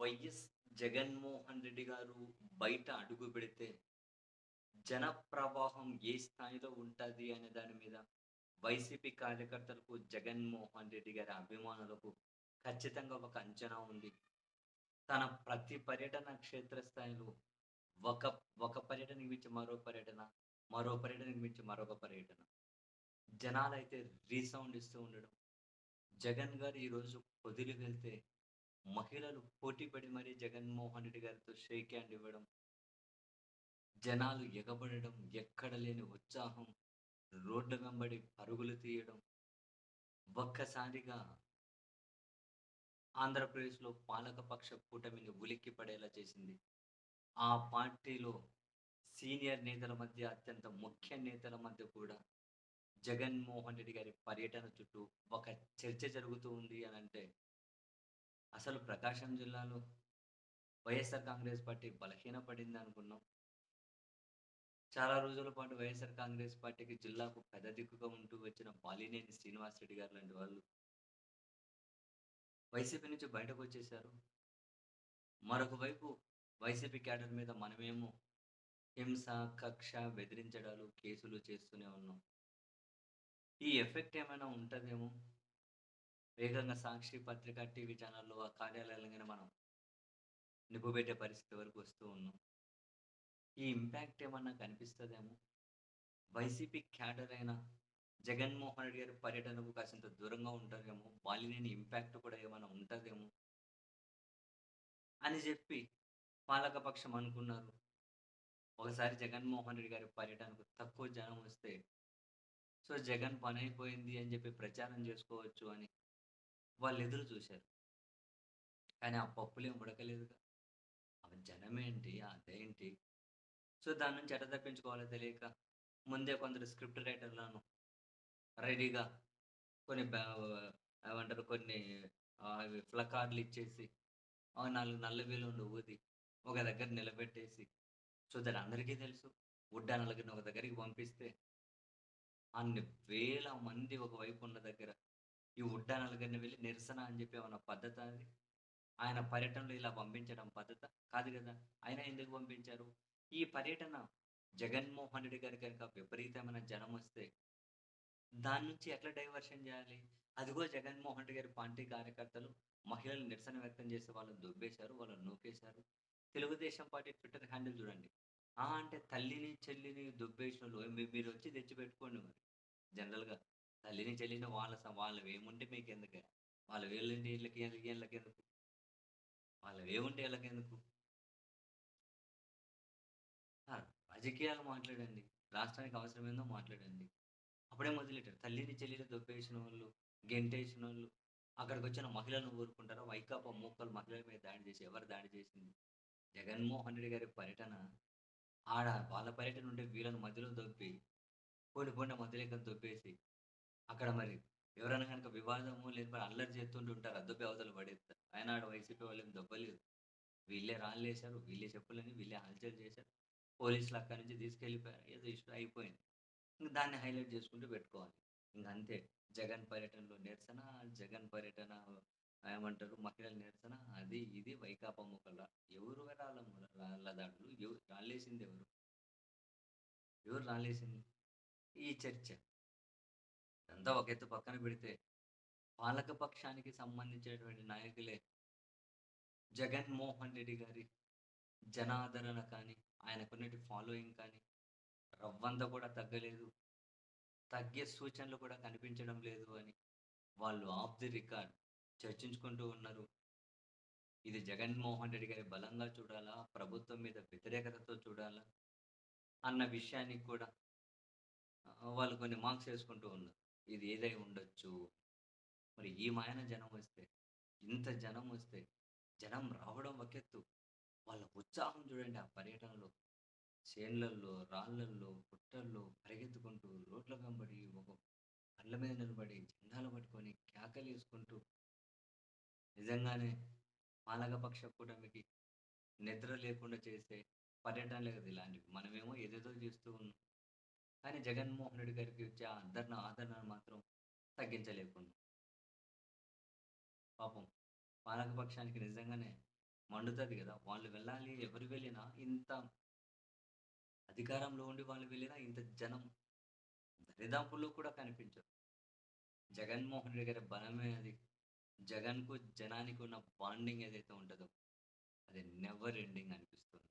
YS Jaganmohan Reddy గారు బయట అడుగు పెడితే జన ప్రవాహం ఏ స్థాయిలో ఉంటుంది అనే దాని మీద వైసీపీ కార్యకర్తలకు జగన్మోహన్ రెడ్డి గారి అభిమానులకు ఖచ్చితంగా ఒక అంచనా ఉంది. తన ప్రతి పర్యటన క్షేత్రస్థాయిలో ఒక ఒక పర్యటన మించి మరో పర్యటన మరో పర్యటన మించి మరొక పర్యటన. జనాలైతే రీసౌండ్ ఇస్తూ ఉండడం. జగన్ గారు ఈరోజు వదిలి వెళ్తే మహిళలు పోటీపడి మరీ జగన్మోహన్ రెడ్డి గారితో షేక్ హ్యాండ్ ఇవ్వడం జనాలు ఎగబడడం ఎక్కడ లేని ఉత్సాహం రోడ్ల వెంబడి పరుగులు తీయడం ఒక్కసారిగా ఆంధ్రప్రదేశ్లో పాలకపక్ష కూటమిని ఉలిక్కి పడేలా చేసింది. ఆ పార్టీలో సీనియర్ నేతల మధ్య అత్యంత ముఖ్య నేతల మధ్య కూడా జగన్మోహన్ రెడ్డి గారి పర్యటన చుట్టూ ఒక చర్చ జరుగుతూ ఉంది అని అంటే అసలు ప్రకాశం జిల్లాలో వైఎస్ఆర్ కాంగ్రెస్ పార్టీ బలహీనపడింది అనుకున్నాం. చాలా రోజుల పాటు వైఎస్ఆర్ కాంగ్రెస్ పార్టీకి జిల్లాకు పెద్ద దిక్కుగా ఉంటూ వచ్చిన బాలినేని శ్రీనివాస్ రెడ్డి గారు లాంటి వాళ్ళు వైసీపీ నుంచి బయటకు వచ్చేశారు. మరొక వైపు వైసీపీ క్యాడర్ మీద మనమేమో హింస కక్ష బెదిరించడాలు కేసులు చేస్తూనే ఉన్నాం. ఈ ఎఫెక్ట్ ఏమైనా ఉంటుందేమో? వేగంగా సాక్షి పత్రిక టీవీ ఛానల్లో ఆ కార్యాలయాలుగానే మనం నిపుబెట్టే పరిస్థితి వరకు వస్తూ ఉన్నాం. ఈ ఇంపాక్ట్ ఏమన్నా కనిపిస్తుందేమో? వైసీపీ క్యాడర్ అయిన జగన్మోహన్ రెడ్డి గారి పర్యటనకు కాసింత దూరంగా ఉంటారేమో? బాలినేని ఇంపాక్ట్ కూడా ఏమైనా ఉంటుందేమో? అని చెప్పి పాలకపక్షం అనుకున్నారు. ఒకసారి జగన్మోహన్ రెడ్డి గారి పర్యటనకు తక్కువ జనం వస్తే సో జగన్ పని అయిపోయింది అని చెప్పి ప్రచారం చేసుకోవచ్చు అని వాళ్ళు ఎదురు చూశారు. కానీ ఆ పప్పులేం ఉడకలేదుగా. అవి జనమేంటి? అదేంటి? సో దాని నుంచి ఎట తప్పించుకోవాలో తెలియక ముందే కొందరు స్క్రిప్ట్ రైటర్లను రెడీగా కొన్ని ఏమంటారు కొన్ని అవి ఫ్లకార్డులు ఇచ్చేసి ఆ నాలుగు నల్ల వేలు ఊది ఒక దగ్గర నిలబెట్టేసి సో దాని అందరికీ తెలుసు. ఉడ్డానలకి ఒక దగ్గరికి పంపిస్తే అన్ని వేల మంది ఒకవైపు ఉన్న దగ్గర ఈ ఉడ్డానలగరిని వెళ్ళి నిరసన అని చెప్పి ఏమన్నా పద్ధత అది? ఆయన పర్యటనలో ఇలా పంపించడం పద్ధత? కాదు కదా. ఆయన ఎందుకు పంపించారు? ఈ పర్యటన జగన్మోహన్ రెడ్డి గారి కనుక విపరీతమైన జనం వస్తే దాని నుంచి ఎట్లా డైవర్షన్ చేయాలి? అదిగో జగన్మోహన్ రెడ్డి గారి పార్టీ కార్యకర్తలు మహిళలు నిరసన వ్యక్తం చేసి వాళ్ళని దొబ్బేశారు వాళ్ళని నూకేశారు. తెలుగుదేశం పార్టీ ట్విట్టర్ హ్యాండిల్ చూడండి. ఆ అంటే తల్లిని చెల్లిని దొబ్బేసిన వాళ్ళు మీరు వచ్చి తెచ్చి పెట్టుకోండి మరి. జనరల్గా తల్లిని చెల్లిన వాళ్ళ స- వాళ్ళు ఏముంటే మీకు ఎందుకు వాళ్ళ వేళ్ళండి వీళ్ళకి వీళ్ళకి వీళ్ళకి ఎందుకు వాళ్ళ ఏముంటే వీళ్ళకి ఎందుకు రాజకీయాలు మాట్లాడండి. రాష్ట్రానికి అవసరమేందో మాట్లాడండి. అప్పుడే మొదలెట్టారు. తల్లిని చెల్లిని దొబ్బేసిన వాళ్ళు గెంటేసిన వాళ్ళు అక్కడికి వచ్చిన మహిళలను ఊరుకుంటారా? వైకాపా మూకలు మహిళల మీద దాడి చేసి ఎవరు దాడి చేసింది? జగన్మోహన్ రెడ్డి గారి పర్యటన? ఆడ వాళ్ళ పర్యటన ఉంటే వీళ్ళని మధ్యలో దొబ్బి పోని పోయిన మధ్యలేకని దొబ్బేసి అక్కడ మరి ఎవరైనా కనుక వివాదము లేకపోతే అల్లరి చేస్తుంటూ ఉంటారు అద్దొబ్బి అవతల పడేస్తారు. ఆయన ఆడ వైసీపీ వాళ్ళు ఏం దొబ్బలేదు. వీళ్ళే రాళ్ళేశారు వీళ్ళే చెప్పులని వీళ్ళే హల్చల్ చేశారు. పోలీసులు అక్కడి నుంచి తీసుకెళ్ళిపోయారు. ఏదో ఇష్టం అయిపోయింది. ఇంక దాన్ని హైలైట్ చేసుకుంటూ పెట్టుకోవాలి. ఇంక అంతే. జగన్ పర్యటనలో నిరసన జగన్ పర్యటన ఏమంటారు మహిళల నిరసన అది ఇది వైకాపా మొక్కల. ఎవరు రాళ్ళ రాళ్ళ దాడులు? ఎవరు రాళ్ళేసింది ఎవరు? ఎవరు రాళ్ళేసింది? ఈ చర్చ. అంతా ఒక ఎత్తు పక్కన పెడితే పాలక పక్షానికి సంబంధించినటువంటి నాయకులే జగన్మోహన్ రెడ్డి గారి జనాదరణ కానీ ఆయనకున్నటి ఫాలోయింగ్ కానీ రవ్వంత కూడా తగ్గలేదు. తగ్గే సూచనలు కూడా కనిపించడం లేదు అని వాళ్ళు ఆఫ్ ది రికార్డ్ చర్చించుకుంటూ ఉన్నారు. ఇది జగన్మోహన్ రెడ్డి గారి బలంగా చూడాలా? ప్రభుత్వం మీద వ్యతిరేకతతో చూడాలా? అన్న విషయానికి కూడా వాళ్ళు కొన్ని మార్క్స్ వేసుకుంటూ ఉన్నారు. ఇది ఏదై ఉండొచ్చు? మరి ఈ మాయన జనం వస్తే ఇంత జనం వస్తే జనం రావడం ఒకెత్తు. వాళ్ళ ఉత్సాహం చూడండి ఆ పర్యటనలో. చేన్లల్లో రాళ్ళల్లో పుట్టల్లో పరిగెత్తుకుంటూ రోడ్ల వెంబడి ఒక కళ్ళ మీద నిలబడి జెండాలు పట్టుకొని కేకలు వేసుకుంటూ. నిజంగానే మాలగపక్ష కూటమికి నిద్ర లేకుండా చేసే పర్యటనలు కదా ఇలాంటివి. మనమేమో ఏదేదో చేస్తూ ఉన్నాం. కానీ జగన్మోహన్ రెడ్డి గారికి వచ్చే ఆదరణ ఆదరణ మాత్రం తగ్గించలేకుండా పాపం పాలకపక్షానికి నిజంగానే మండుతుంది కదా వాళ్ళు వెళ్ళాలి ఎవరు వెళ్ళినా ఇంత అధికారంలో ఉండి వాళ్ళు వెళ్ళినా ఇంత జనం దరిదాపుల్లో కూడా కనిపించరు. జగన్మోహన్ రెడ్డి గారి బలమే అది. జగన్‌కు, జనానికి ఉన్న బాండింగ్ ఏదైతే ఉంటుందో అది నెవర్ ఎండింగ్ అనిపిస్తుంది.